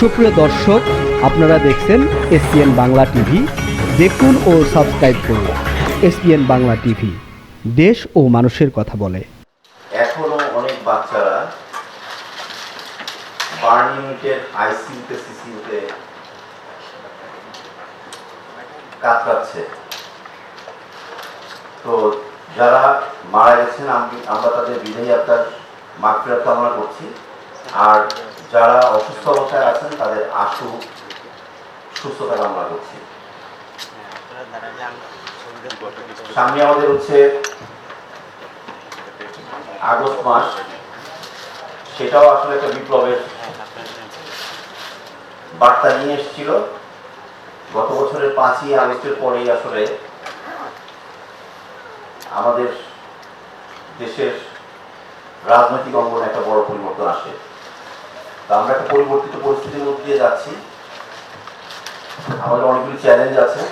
সুপ্রিয় দর্শক, আপনারা দেখছেন এসপিএন বাংলা টিভি। দেখুন ও সাবস্ক্রাইব করুন এসপিএন বাংলা টিভি। দেশ ও মানুষের কথা বলে। এখনও অনেক বাচ্চারা বার্ন ইউনিটের আইসিইউতে সিসিউতে কাতরাচ্ছে। তো যারা মারা গেছেন, আমি আমরা তাদের বিদায়ী আপনার মাগফিরাত কামনা করছি। আর যারা অসুস্থ অবস্থায় আছেন, তাদের আশু, সুস্থতা কামনা করছি। সামনে আমাদের হচ্ছে আগস্ট মাস। সেটাও আসলে একটা বিপ্লবের বার্তা নিয়ে এসেছিল। গত বছরের পাঁচই আগস্টের পরেই আসলে আমাদের দেশের রাজনৈতিক অঙ্গনে একটা বড় পরিবর্তন আসে। আমরা একটা পরিবর্তিত পরিস্থিতির মধ্যে দিয়ে যাচ্ছি। আমাদের অনেকগুলি চ্যালেঞ্জ আছে।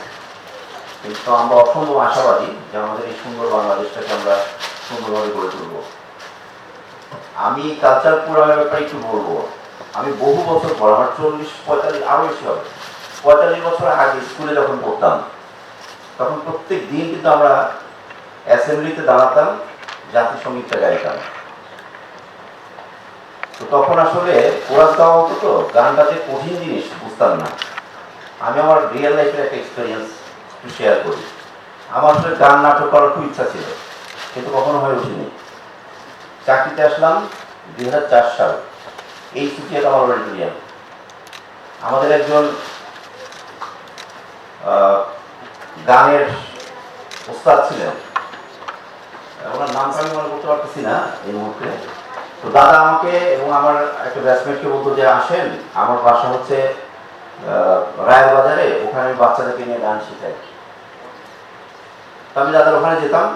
কিন্তু আমরা অসম্ভব আশাবাদী যে আমাদের এই সুন্দর বাংলাদেশটাকে আমরা সুন্দরভাবে গড়ে তুলব। আমি কালচার প্রোগ্রামের ব্যাপারে একটু বলব। আমি বহু বছর পর, আমার চল্লিশ, পঁয়তাল্লিশ আরও বেশি হবে, পঁয়তাল্লিশ বছর আগে স্কুলে যখন পড়তাম, তখন প্রত্যেক দিন কিন্তু আমরা অ্যাসেম্বলিতে দাঁড়াতাম জাতীয় সঙ্গীতটা গাইতাম। তো তখন আসলে কোরাস গাওয়া হতো তো, গানটা যে কঠিন জিনিস, বুঝতাম না। আমি আমার রিয়েল লাইফের একটা এক্সপিরিয়েন্স একটু শেয়ার করি। আমার আসলে গান নাটক করার খুব ইচ্ছা ছিল, কিন্তু কখনো হয়ে ওঠেনি। চাকরিতে আসলাম দুই হাজার চার সাল। এই সুচিয়া আমার অডিটোরিয়াম আমাদের একজন গানের ওস্তাদ ছিলেন। ওনার নামটা আমি মনে করতে পারতেছি না এই মুহূর্তে। তো দাদা আমাকে এবং আমার একটা ব্যাচমেটকে বলতো যে আসেন, আমার বাসা হচ্ছে রায়ের বাজারে ওখানে আমি বাচ্চাদেরকে নিয়ে গান শেখাই। আমি দাদার ওখানে যেতাম।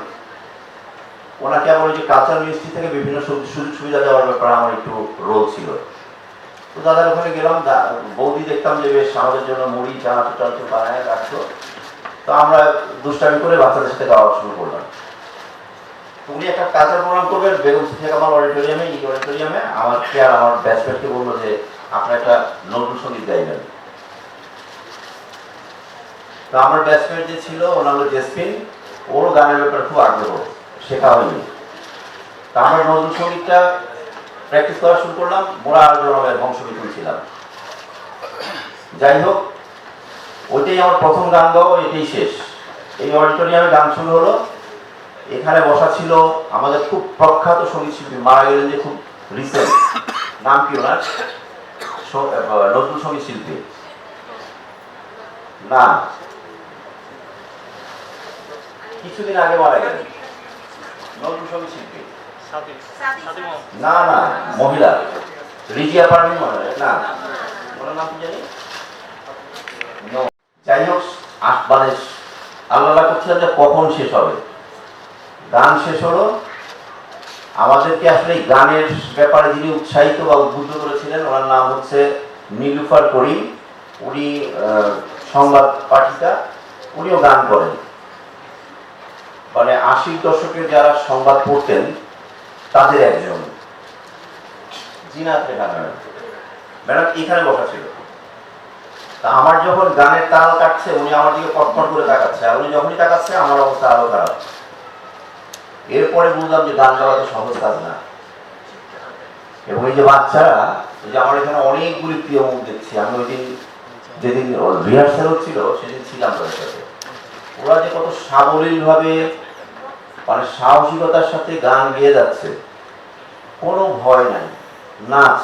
ওনাকে আবার ওই যে কালচার মিনিস্ট্রি থেকে বিভিন্ন সুযোগ সুবিধা দেওয়ার ব্যাপারে আমার একটু রোল ছিল। তো দাদার ওখানে গেলাম বৌদি দেখতাম যে বেশ আমাদের জন্য মুড়ি, চানাচুর টানাচুর বানায় রাখতো। তো আমরা দুষ্টামি করে বাচ্চাদের সাথে গাওয়া শুরু করলাম। উনি একটা কালচার প্রোগ্রাম করবেন বেগম সিদ্দিক আমার অডিটোরিয়ামে, এই অডিটোরিয়ামে আমাকে আর আমার ব্যাচমেটকে বলল যে আপনার একটা নতুন সংগীত গাইবেন। তো আমার ব্যাচমেট যে ছিল ওনার হলো জেসপিন ওরও গানের ব্যাপারে খুব আগ্রহ শেখা হয়নি তা আমরা নজরুল সঙ্গীতটা প্র্যাকটিস করা শুরু করলাম, মোরা আর জনমের বংশবিতুল ছিলাম। যাই হোক, ওইটাই আমার প্রথম গান গাওয়া এটাই শেষ। এই অডিটোরিয়ামে গান শুরু হলো। এখানে বসা ছিল আমাদের খুব প্রখ্যাত সংগীত শিল্পী মারা গেলেন যে খুব রিসেন্ট নাম কি ওনার? নজরুল সংগীত শিল্পী। না। কিছুদিন আগে মারা গেলেন। নজরুল সংগীত শিল্পী। না না মহিলা। রিজিয়া পারভিন মনে হয় না। ওনার নাম কি জানি? যাই হোক আট মানে আল্লাহ করছিলাম যে কখন শেষ হবে। গান শেষ হলো। আমাদেরকে আসলে গানের ব্যাপারে যিনি উৎসাহিত বা উদ্বুদ্ধ করেছিলেন, ওনার নাম হচ্ছে নীলুফার করিম। উনি সংবাদ পাঠিকা, উনিও গান করেন। মানে আশির দশকের যারা সংবাদ পড়তেন, তাদের একজন। ম্যাডাম ম্যাডাম, এখানে বসা ছিল। তা আমার যখন গানের তাল কাটছে, উনি আমার দিকে কটকট করে তাকাচ্ছে, আর উনি যখনই তাকাচ্ছে, আমার অবস্থা আরও খারাপ। এরপরে বুঝলাম যে গান গাওয়া তো সহজ কাজ না। এবং এই যে বাচ্চারা, যে আমার এখানে অনেকগুলি প্রিয় মুখ দেখছি, আমি ওই দিন যেদিন রিহার্সাল হচ্ছিল সেদিন ছিলাম তাদের সাথে। ওরা যে কত সাবলীলভাবে মানে সাহসিকতার সাথে গান গেয়ে যাচ্ছে, কোনো ভয় নাই। নাচ।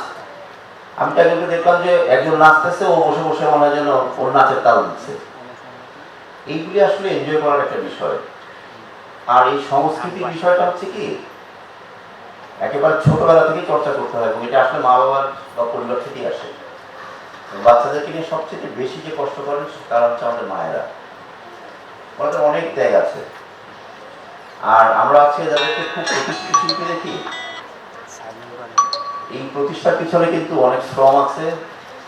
আমি তাকে দেখলাম যে একজন নাচতেছে, ও বসে বসে মনে যেন ওর নাচের তাল দিচ্ছে। এইগুলি আসলে এনজয় করার একটা বিষয়। আর এই সংস্কৃতির বিষয়টা হচ্ছে কি? একেবারে ছোটবেলা থেকেই চর্চা করতে হয় এবং এটা আসলে মা বাবার বা পরিবার থেকেই আসে। বাচ্চাদেরকে নিয়ে সবচেয়ে বেশি যে কষ্ট করেন তারা হচ্ছে আমাদের মায়েরা। ওদের অনেক ত্যাগ আছে। আর আমরা আজকে যাদেরকে খুব প্রতিষ্ঠিত দেখি, এই প্রতিষ্ঠার পিছনে কিন্তু অনেক শ্রম আছে,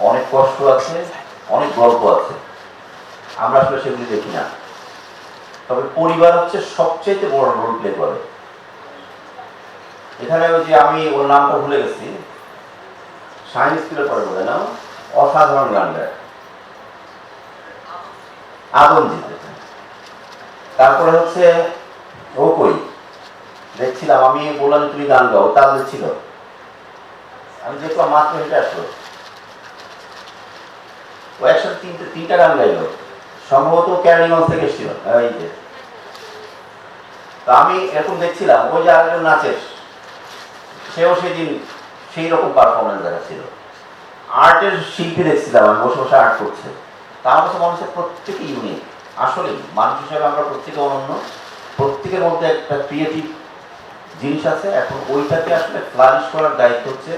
অনেক কষ্ট আছে, অনেক গল্প আছে। আমরা আসলে সেগুলি দেখি না। তবে পরিবার হচ্ছে সবচেয়ে বড় রোল প্লে করে। এখানে ওই যে আমি ওর নামটা ভুলে গেছি। সায়েন্স স্কুলে পড়ে বলে না অসাধারণ গান গায়। আদম জিতে তারপরে হচ্ছে ও কই দেখছিলাম, আমি বললাম তুমি গান গাও তার ছিল। আমি দেখলাম মাত্র হেঁটে আসলো। ও একসাথে তিনটে, তিনটা গান গাইলো। সম্ভবত ক্যারিগঞ্জ থেকে এসেছিল। এই যে। তো আমি এরকম দেখছিলাম, ওই যে আরেকজন নাচের, সেও সেদিন সেই রকম পারফরমেন্স দেখাচ্ছিল। আর্টের শিল্পী দেখছিলাম আমি, বসে বসে আর্ট করছে। তার কাছে মনে হচ্ছে প্রত্যেকে ইউনিক আসলে মানুষ হিসাবে আমরা প্রত্যেকে অনন্য। প্রত্যেকের মধ্যে একটা ক্রিয়েটিভ জিনিস আছে। এখন ওইটাকে আসলে ফ্লারিশ করার দায়িত্ব হচ্ছে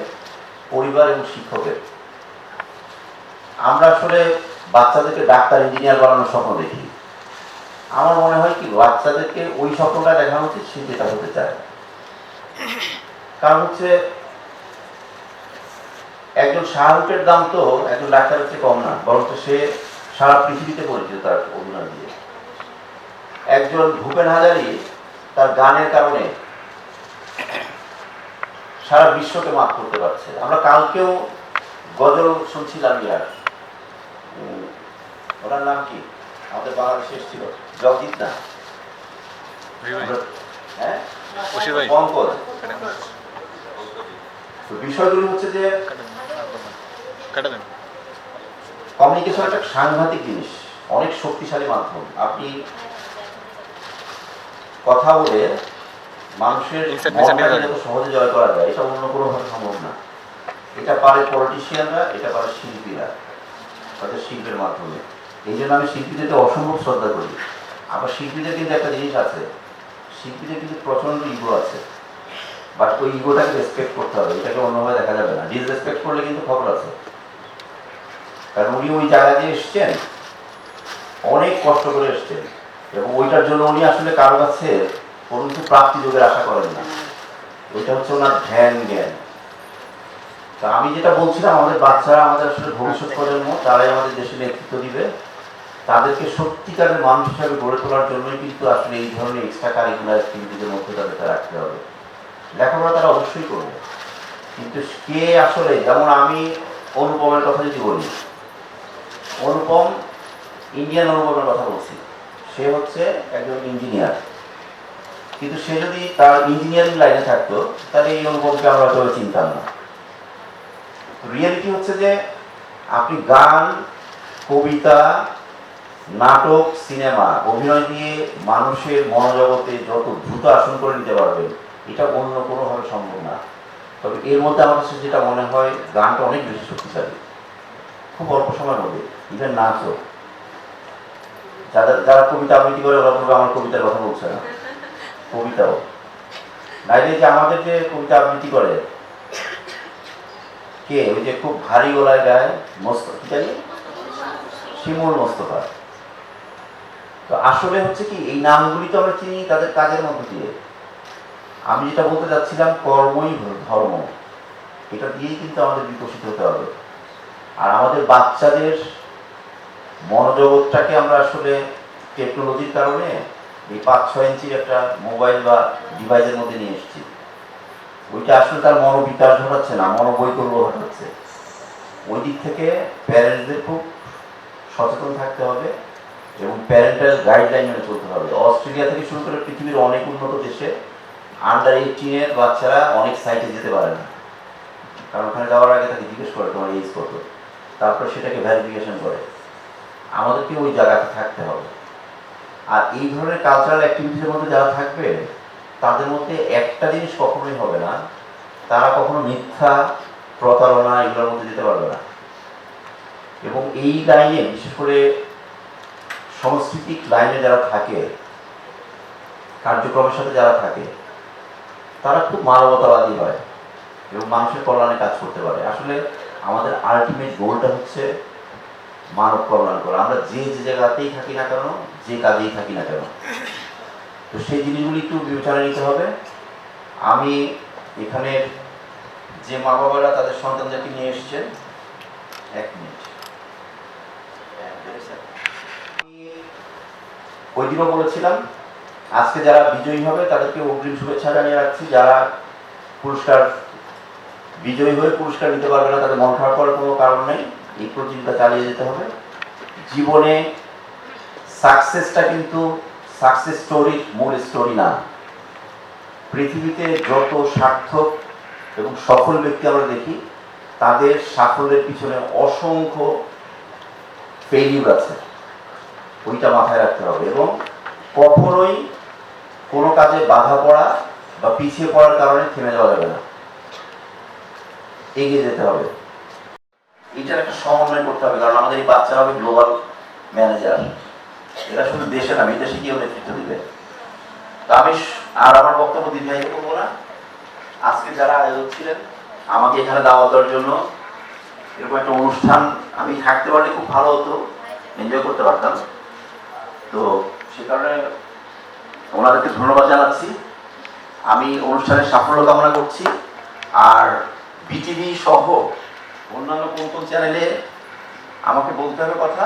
পরিবার এবং শিক্ষকের। আমরা আসলে বাচ্চাদেরকে ডাক্তার, ইঞ্জিনিয়ার বানানোর স্বপ্ন দেখি। আমার মনে হয় কি, বাচ্চাদেরকে ওই স্বপ্নটা দেখানো উচিত, সে যেটা হতে চায়। কারণ হচ্ছে, একজন শাহরুখের দাম তো একজন ডাক্তারের চেয়ে কম না, বরঞ্চ সে সারা পৃথিবীতে পরিচিত তার অভিনয় দিয়ে একজন ভূপেন হাজারি তার গানের কারণে সারা বিশ্বকে মাত করতে পারছে। আমরা কালকেও গজল শুনছিলাম ইয়ার ওনার নাম কি? আমাদের বাংলাদেশে ছিল জগজিৎ না? হ্যাঁ? পঙ্কজ। বিষয়গুলো হচ্ছে যে কমিউনিকেশন একটা সাংঘাতিক জিনিস অনেক শক্তিশালী মাধ্যম। আপনি কথা বলে মানুষের যত সহজে জয় করা যায় এটা অন্য কোনোভাবে সম্ভব না। এটা পারে পলিটিশিয়ানরা এটা পারে শিল্পীরা। তাদের শিল্পের মাধ্যমে। এই জন্য আমি শিল্পীদেরকে অসম্ভব শ্রদ্ধা করি। আবার শিল্পীদের কিন্তু একটা জিনিস আছে, শিল্পীদের কিন্তু প্রচণ্ড ইগো আছে। বাট ওই ইগোটাকে রেসপেক্ট করতে হবে, এটাকে অন্যভাবে দেখা যাবে না। ডিসরেসপেক্ট করলে কিন্তু খবর আছে। কারণ উনি ওই জায়গা দিয়ে এসছেন, অনেক কষ্ট করে এসছেন। এবং ওইটার জন্য উনি আসলে কারও কাছে কোনো কিছু প্রাপ্তি যোগের আশা করেন না। ওইটা হচ্ছে ওনার ধ্যান জ্ঞান। তা আমি যেটা বলছিলাম, আমাদের বাচ্চারা আমাদের আসলে ভবিষ্যৎ প্রজন্ম, তারাই আমাদের দেশে নেতৃত্ব দিবে। তাদেরকে সত্যিকারের মানুষ হিসাবে গড়ে তোলার জন্যই কিন্তু আসলে এই ধরনের এক্সট্রা কারিকুলার অ্যাক্টিভিটিদের মধ্যে তাদেরকে রাখতে হবে। লেখাপড়া তারা অবশ্যই করবে। কিন্তু কে আসলে, যেমন আমি অনুপমের কথা যদি বলি, অনুপম ইন্ডিয়ান অনুপমের কথা বলছি। সে হচ্ছে একজন ইঞ্জিনিয়ার কিন্তু সে যদি তার ইঞ্জিনিয়ারিং লাইনে থাকতো, তাহলে এই অনুপমকে আমরা হয়তো চিনতাম না। রিয়েলিটি হচ্ছে যে, আপনি গান, কবিতা, নাটক, সিনেমা, অভিনয় দিয়ে মানুষের মনোজগতে যত দ্রুত আসন করে নিতে পারবেন, এটা অন্য কোনোভাবে সম্ভব না। তবে এর মধ্যে আমার কাছে যেটা মনে হয়, গানটা অনেক বেশি শক্তিশালী। খুব অল্প সময়ের মধ্যে ইভেন নাচও। যাদের যারা কবিতা আবৃত্তি করে, ওরা বলবে আমার কবিতার কথা বলছে না। কবিতাও। নাইলে যে আমাদের যে কবিতা আবৃত্তি করে কে? ওই যে খুব ভারী গলায় গায় কি জানি? শিমুল মোস্তফা। তো আসলে হচ্ছে কি, এই নামগুলি তো আমরা চিনি, তাদের কাজের মধ্যে দিয়ে। আমি যেটা বলতে যাচ্ছিলাম, কর্মই ধর্ম। এটা দিয়েই কিন্তু আমাদের বিকশিত হতে হবে। আর আমাদের বাচ্চাদের মনোজগৎটাকে আমরা আসলে টেকনোলজির কারণে এই পাঁচ ছয় ইঞ্চির একটা মোবাইল বা ডিভাইসের মধ্যে নিয়ে এসেছি। ওইটা আসলে তার মনোবিকাশ ঘটাচ্ছে না, মনোবৈকল্য ঘটাচ্ছে। ওই দিক থেকে প্যারেন্টসদের খুব সচেতন থাকতে হবে এবং প্যারেন্টাল গাইডলাইন মেনে চলতে হবে। অস্ট্রেলিয়া থেকে শুরু করে পৃথিবীর অনেক উন্নত দেশে আন্ডার এইটিনের বাচ্চারা অনেক সাইটে যেতে পারে না। কারণ ওখানে যাওয়ার আগে তাকে জিজ্ঞেস করে তোমার এইজ কত? তারপর সেটাকে ভ্যারিফিকেশন করে। আমাদেরকে ওই জায়গাতে থাকতে হবে। আর এই ধরনের কালচারাল অ্যাক্টিভিটিসের মধ্যে যারা থাকবে তাদের মধ্যে একটা জিনিস কখনোই হবে না, তারা কখনো মিথ্যা, প্রতারণা এগুলোর মধ্যে যেতে পারবে না। এবং এই লাইনে বিশেষ করে সাংস্কৃতিক লাইনে যারা থাকে, কার্যক্রমের সাথে যারা থাকে, তারা খুব মানবতাবাদী হয় এবং মানুষের কল্যাণে কাজ করতে পারে। আসলে আমাদের আলটিমেট গোলটা হচ্ছে মানব কল্যাণ করা। আমরা যে যে জায়গাতেই থাকি না কেন, যে কাজেই থাকি না কেন। তো সেই জিনিসগুলি একটু বিবেচনায় নিতে হবে। আমি এখানে যে মা বাবারা তাদের সন্তানদেরকে নিয়ে এসেছেন এক মিনিট। ওই দিনও বলেছিলাম, আজকে যারা বিজয়ী হবে তাদেরকে অগ্রিম শুভেচ্ছা জানিয়ে রাখছি। যারা পুরস্কার, বিজয়ী হয়ে পুরস্কার নিতে পারবে না, তাদের মন খারাপ করার কোনো কারণ নেই। এই প্রতিযোগিতা চালিয়ে যেতে হবে। জীবনে সাকসেসটা কিন্তু সাকসেস স্টোরির মূল স্টোরি না। পৃথিবীতে যত সার্থক এবং সফল ব্যক্তি আমরা দেখি, তাদের সাফল্যের পিছনে অসংখ্য ফেলিউর আছে। ওইটা মাথায় রাখতে হবে এবং কখনোই কোনো কাজে বাধা পড়া বা পিছিয়ে পড়ার কারণে থেমে যাওয়া যাবে না। এগিয়ে যেতে হবে। এটার একটা সমন্বয় করতে হবে, কারণ আমাদের এই বাচ্চারা হবে গ্লোবাল ম্যানেজার এরা শুধু দেশে না বিদেশে গিয়েও নেতৃত্ব দিবে? তো আমি আর আমার বক্তব্য দীর্ঘায়িত করব না। আজকে যারা আয়োজক ছিলেন, আমাকে এখানে দাওয়াত দেওয়ার জন্য এরকম একটা অনুষ্ঠান আমি থাকতে পারলে খুব ভালো হতো এনজয় করতে পারতাম। তো সে কারণে ওনাদেরকে ধন্যবাদ জানাচ্ছি। আমি অনুষ্ঠানের সাফল্য কামনা করছি। আর বিটিভি সহ অন্যান্য কোন কোন চ্যানেলে আমাকে বলতে হবে কথা